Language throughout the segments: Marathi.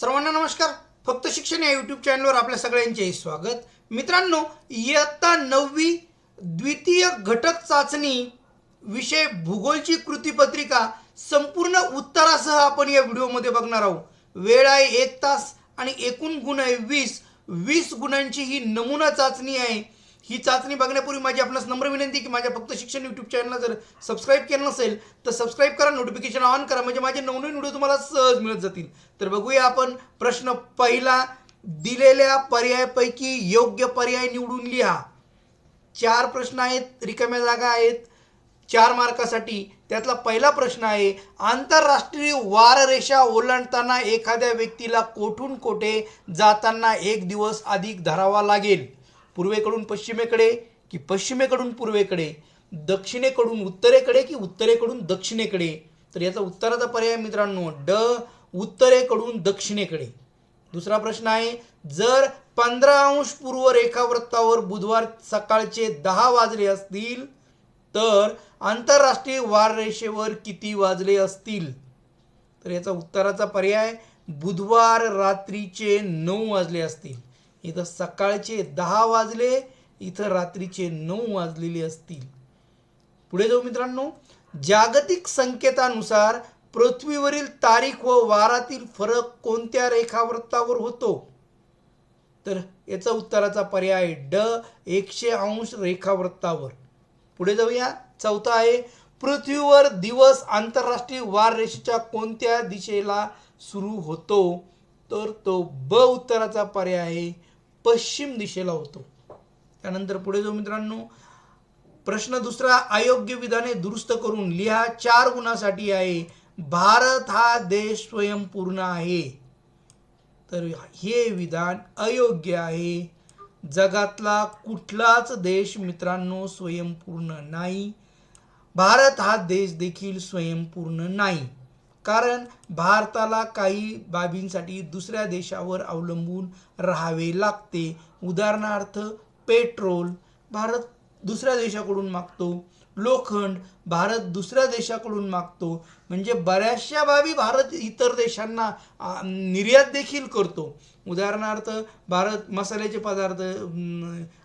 सर्वांना नमस्कार. फक्त शिक्षण या यूट्यूब चॅनलवर आपल्या सगळ्यांचे स्वागत. मित्रांनो इयत्ता नववी द्वितीय घटक चाचणी विषय भूगोलची कृतीपत्रिका संपूर्ण उत्तरासह आपण या व्हिडिओमध्ये बघणार आहोत. वेळ आहे एक तास आणि एकूण गुण आहे वीस. वीस गुणांची ही नमुना चाचणी आहे. ही चाचणी बघण्यापूर्वी माझी आपणास नम्र विनंती की माझ्या फक्त शिक्षण यूट्यूब चॅनलला जर सबस्क्राईब केलं नसेल तर सबस्क्राईब करा नोटिफिकेशन ऑन करा म्हणजे माझे नवनवीन व्हिडिओ तुम्हाला सहज मिळत जातील. तर बघूया आपण प्रश्न पहिला दिलेल्या पर्यायापैकी योग्य पर्याय निवडून लिहा. चार प्रश्न आहेत रिकाम्या जागा आहेत चार मार्कासाठी. त्यातला पहिला प्रश्न आहे आंतरराष्ट्रीय वाररेषा ओलांडताना एखाद्या व्यक्तीला कोठून कोठे जाताना एक दिवस अधिक धरावा लागेल? पूर्वेकडून पश्चिमेकडे की पश्चिमेकडून पूर्वेकडे दक्षिणेकडून उत्तरेकडे की उत्तरेकडून दक्षिणेकडे? तर याचा उत्तराचा पर्याय मित्रांनो ड उत्तरेकडून दक्षिणेकडे. दुसरा प्रश्न आहे जर पंधरा अंश पूर्व रेखावृत्तावर बुधवार सकाळचे दहा वाजले असतील तर आंतरराष्ट्रीय वाररेषेवर किती वाजले असतील? तर याचा उत्तराचा पर्याय बुधवार रात्रीचे नऊ वाजले असतील. इथं सकाळचे दहा वाजले इथं रात्रीचे नऊ वाजलेले असतील. पुढे जाऊ मित्रांनो जागतिक संकेतानुसार पृथ्वीवरील तारीख व वारातील फरक कोणत्या रेखावृत्तावर होतो? तर याचा उत्तराचा पर्याय ड एकशे अंश रेखावृत्तावर. पुढे जाऊया. चौथा आहे पृथ्वीवर दिवस आंतरराष्ट्रीय वार रेषेच्या कोणत्या दिशेला सुरू होतो? तर तो ब उत्तराचा पर्याय आहे पश्चिम दिशेला होतो. त्यानंतर पुढे जाऊ मित्रांनो प्रश्न दुसरा अयोग्य विधाने दुरुस्त करून लिहा. चार गुणासाठी आहे. भारत हा देश स्वयंपूर्ण आहे. तर हे विधान अयोग्य आहे. जगातला कुठलाच देश मित्रांनो स्वयंपूर्ण नाही. भारत हा देश देखील स्वयंपूर्ण नाही. कारण भारताला काही बाबींसाठी दुसऱ्या देशावर अवलंबून राहावे लागते. उदाहरणार्थ पेट्रोल भारत दुसऱ्या देशाकडून मागतो. लोखंड भारत दुसऱ्या देशाकडून मागतो. म्हणजे बऱ्याचशा बाबी भारत इतर देशांना निर्यात देखील करतो. उदाहरणार्थ भारत मसाल्याचे पदार्थ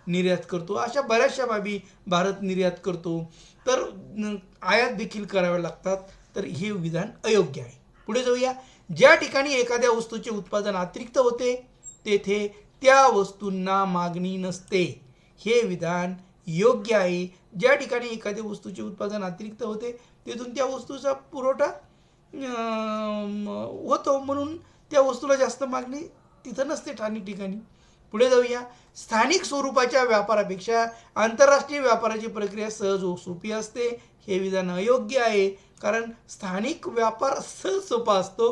निर्यात करतो. अशा बऱ्याचशा बाबी भारत निर्यात करतो. तर आयात देखील कराव्या लागतात. तर हे विधान अयोग्य आहे. पुढे जाऊया. ज्या ठिकाणी एखाद्या वस्तूचे उत्पादन अतिरिक्त होते तेथे त्या वस्तूंना मागणी नसते. हे विधान योग्य आहे. ज्या ठिकाणी एखाद्या वस्तूचे उत्पादन अतिरिक्त होते तेथून त्या वस्तूचा पुरवठा होतो. म्हणून त्या वस्तूला जास्त मागणी तिथं नसते ठाणिक ठिकाणी. पुढे जाऊया. स्थानिक स्वरूपाच्या व्यापारापेक्षा आंतरराष्ट्रीय व्यापाराची प्रक्रिया सहज व सोपी असते. हे विधान अयोग्य आहे. कारण स्थानिक व्यापार सहज सोपा असतो.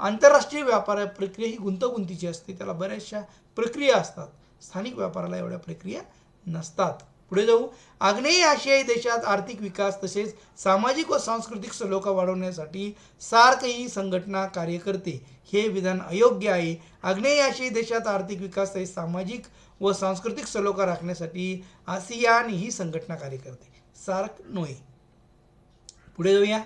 आंतरराष्ट्रीय व्यापार प्रक्रिया ही गुंतागुंतीची असते. त्याला बऱ्याचशा प्रक्रिया असतात. स्थानिक व्यापाराला एवढ्या प्रक्रिया नसतात. पुढे जाऊ. आग्नेय आशियाई देशात आर्थिक विकास तसेच सामाजिक व सांस्कृतिक सलोखा वाढवण्यासाठी सार्क ही संघटना कार्य करते. हे विधान अयोग्य आहे. आग्नेय आशियाई देशात आर्थिक विकास तसेच सामाजिक व सांस्कृतिक सलोखा राखण्यासाठी आसियान ही संघटना कार्य करते. सार्क नोहे पुढे जाऊया.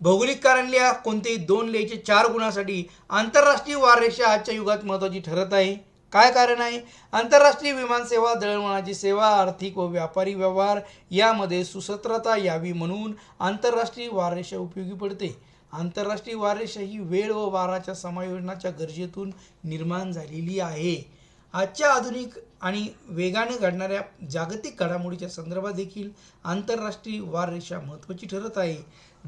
भौगोलिक कारण लिहा कोणतेही दोन लेचे चार गुणासाठी आंतरराष्ट्रीय वाररेषा आजच्या युगात महत्त्वाची ठरत आहे. काय कारण आहे? आंतरराष्ट्रीय विमानसेवा दळणवळणाची सेवा आर्थिक व व्यापारी व्यवहार यामध्ये सुसत्रता यावी म्हणून आंतरराष्ट्रीय वाररेषा उपयोगी पडते. आंतरराष्ट्रीय वाररेषा ही वेळ व वाराच्या समायोजनाच्या गरजेतून निर्माण झालेली आहे. आजच्या आधुनिक आणि वेगाने घडणाऱ्या जागतिक घडामोडीच्या संदर्भात देखील आंतरराष्ट्रीय वाररेषा महत्त्वाची ठरत आहे.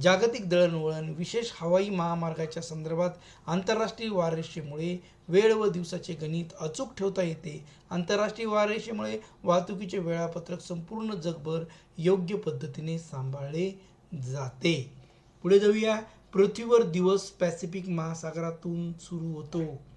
जागतिक दळणवळण विशेष हवाई महामार्गाच्या संदर्भात आंतरराष्ट्रीय वाररेषेमुळे वेळ व दिवसाचे गणित अचूक ठेवता येते. आंतरराष्ट्रीय वाररेषेमुळे वाहतुकीचे वेळापत्रक संपूर्ण जगभर योग्य पद्धतीने सांभाळले जाते. पुढे जाऊया. पृथ्वीवर दिवस पॅसिफिक महासागरातून सुरू होतो.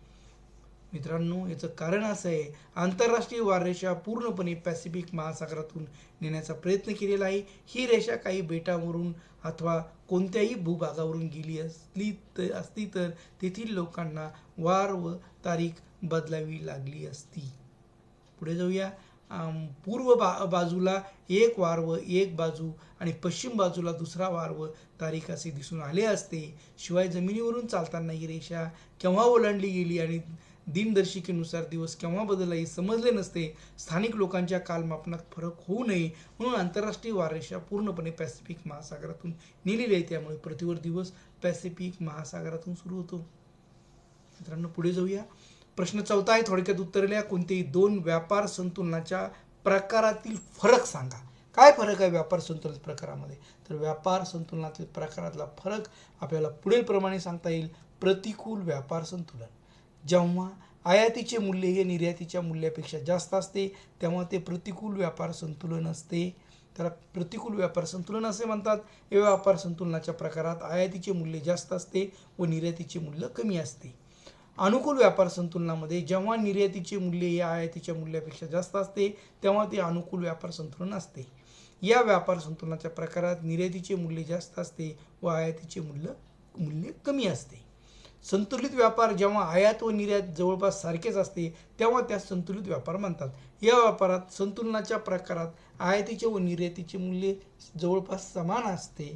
मित्रांनो याचं कारण असं आहे आंतरराष्ट्रीय वाररेषा पूर्णपणे पॅसिफिक महासागरातून नेण्याचा प्रयत्न केलेला आहे. ही रेषा काही बेटावरून अथवा कोणत्याही भूभागावरून गेली असली तर असती तर तेथील लोकांना वार व तारीख बदलावी लागली असती. पुढे जाऊया. पूर्व बा बाजूला एक वार व एक बाजू आणि पश्चिम बाजूला दुसरा वार व तारीख असे दिसून आले असते. शिवाय जमिनीवरून चालताना ही रेषा केव्हा ओलांडली गेली आणि दिनदर्शिकेनुसार दिवस केव्हा बदलला हे समजले नसते. स्थानिक लोकांच्या कालमापनात फरक होऊ नये. म्हणून आंतरराष्ट्रीय वाररेषा पूर्णपणे पॅसिफिक महासागरातून नेलेली आहे. त्यामुळे पृथ्वीवर दिवस पॅसिफिक महासागरातून सुरू होतो. मित्रांनो पुढे जाऊया. प्रश्न चौथा आहे. थोडक्यात उत्तरल्या कोणतेही दोन व्यापार संतुलनाच्या प्रकारातील फरक सांगा. काय फरक आहे व्यापार संतुलन प्रकारामध्ये? तर व्यापार संतुलनातील प्रकारातला फरक आपल्याला पुढील प्रमाणे सांगता येईल. प्रतिकूल व्यापार संतुलन. जेव्हा आयातीचे मूल्य हे निर्यातीच्या मूल्यापेक्षा जास्त असते तेव्हा ते प्रतिकूल व्यापार संतुलन असते. त्याला प्रतिकूल व्यापार संतुलन असे म्हणतात. या व्यापार संतुलनाच्या प्रकारात आयातीचे मूल्य जास्त असते व निर्यातीचे मूल्य कमी असते. अनुकूल व्यापार संतुलनामध्ये जेव्हा निर्यातीचे मूल्य हे आयातीच्या मूल्यापेक्षा जास्त असते तेव्हा ते अनुकूल व्यापार संतुलन असते. या व्यापार संतुलनाच्या प्रकारात निर्यातीचे मूल्य जास्त असते व आयातीचे मूल्य मूल्य कमी असते. संतुलित व्यापार जेव्हा आयात व निर्यात जवळपास सारखेच असते तेव्हा त्यास संतुलित व्यापार म्हणतात. या व्यापारात संतुलनाच्या प्रकारात आयातीचे व निर्यातीचे मूल्य जवळपास समान असते.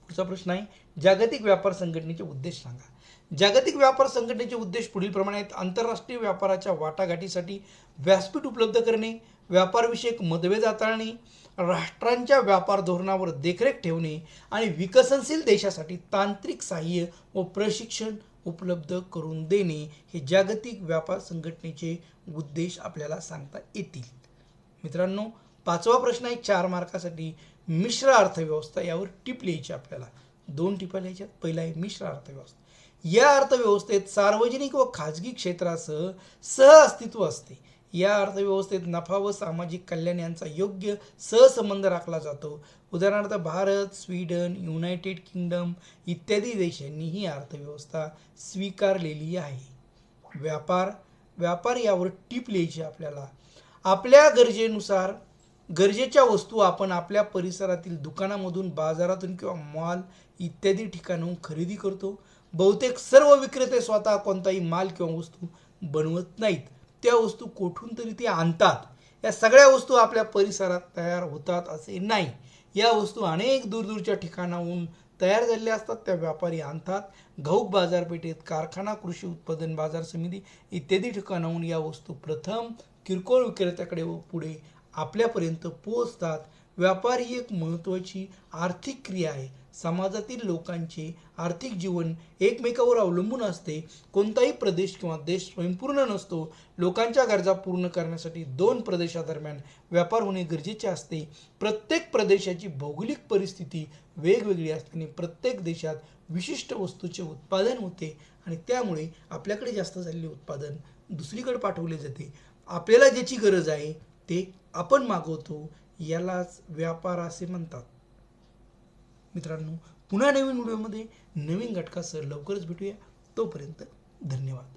पुढचा प्रश्न आहे जागतिक व्यापार संघटनेचे उद्देश सांगा. जागतिक व्यापार संघटनेचे उद्देश पुढील प्रमाणे आहेत आंतरराष्ट्रीय व्यापाराच्या वाटाघाटीसाठी व्यासपीठ उपलब्ध करणे व्यापारविषयक मतभेद हाताळणे राष्ट्रांच्या व्यापार धोरणावर देखरेख ठेवणे आणि विकसनशील देशासाठी तांत्रिक सहाय्य व प्रशिक्षण उपलब्ध करून देणे हे जागतिक व्यापार संघटनेचे उद्देश आपल्याला सांगता येतील. मित्रांनो पाचवा प्रश्न आहे चार मार्कासाठी. मिश्र अर्थव्यवस्था यावर टिप लिहायची आपल्याला. दोन टिपा लिहायच्यात पहिला आहे मिश्र अर्थव्यवस्था. या अर्थव्यवस्थेत सार्वजनिक व खाजगी क्षेत्रासह सह अस्तित्व असते. या अर्थव्यवस्थेत नफा व सामाजिक कल्याण यांचा योग्य सहसंबंध राखला जातो. उदाहरणार्थ भारत स्वीडन युनायटेड किंगडम इत्यादी देशांनी ही अर्थव्यवस्था स्वीकारलेली आहे. व्यापार व्यापार यावर टीप लिहायची आपल्याला. आपल्या गरजेनुसार गरजेच्या वस्तू आपण आपल्या परिसरातील दुकानामधून बाजारातून किंवा मॉल इत्यादी ठिकाणाहून खरेदी करतो. बहुतेक सर्व विक्रेते स्वतः कोणताही माल किंवा वस्तू बनवत नाहीत. त्या वस्तू कोठून तरी ते आणतात. या सगळ्या वस्तू आपल्या परिसरात तयार होतात असे नाही. या वस्तू अनेक दूरदूरच्या ठिकाणाहून तयार झालेल्या असतात. त्या व्यापारी आणतात. घाऊक बाजारपेठेत कारखाना कृषी उत्पादन बाजार समिती इत्यादी ठिकाणाहून या वस्तू प्रथम किरकोळ विक्रेत्याकडे व पुढे आपल्यापर्यंत पोहोचतात. व्यापार ही एक महत्त्वाची आर्थिक क्रिया आहे. समाजातील लोकांचे आर्थिक जीवन एकमेकावर अवलंबून असते. कोणताही प्रदेश किंवा देश स्वयंपूर्ण नसतो. लोकांच्या गरजा पूर्ण करण्यासाठी दोन प्रदेशादरम्यान व्यापार होणे गरजेचे असते. प्रत्येक प्रदेशाची भौगोलिक परिस्थिती वेगवेगळी असल्याने प्रत्येक देशात विशिष्ट वस्तूचे उत्पादन होते आणि त्यामुळे आपल्याकडे जास्त झालेले उत्पादन दुसरीकडे पाठवले जाते. आपल्याला ज्याची गरज आहे ते आपण मागवतो यालाच व्यापार असे म्हणतात. मित्रांनो पुन्हा नवीन व्हिडिओमध्ये नवीन घटकासह लवकरच भेटूया. तोपर्यंत धन्यवाद.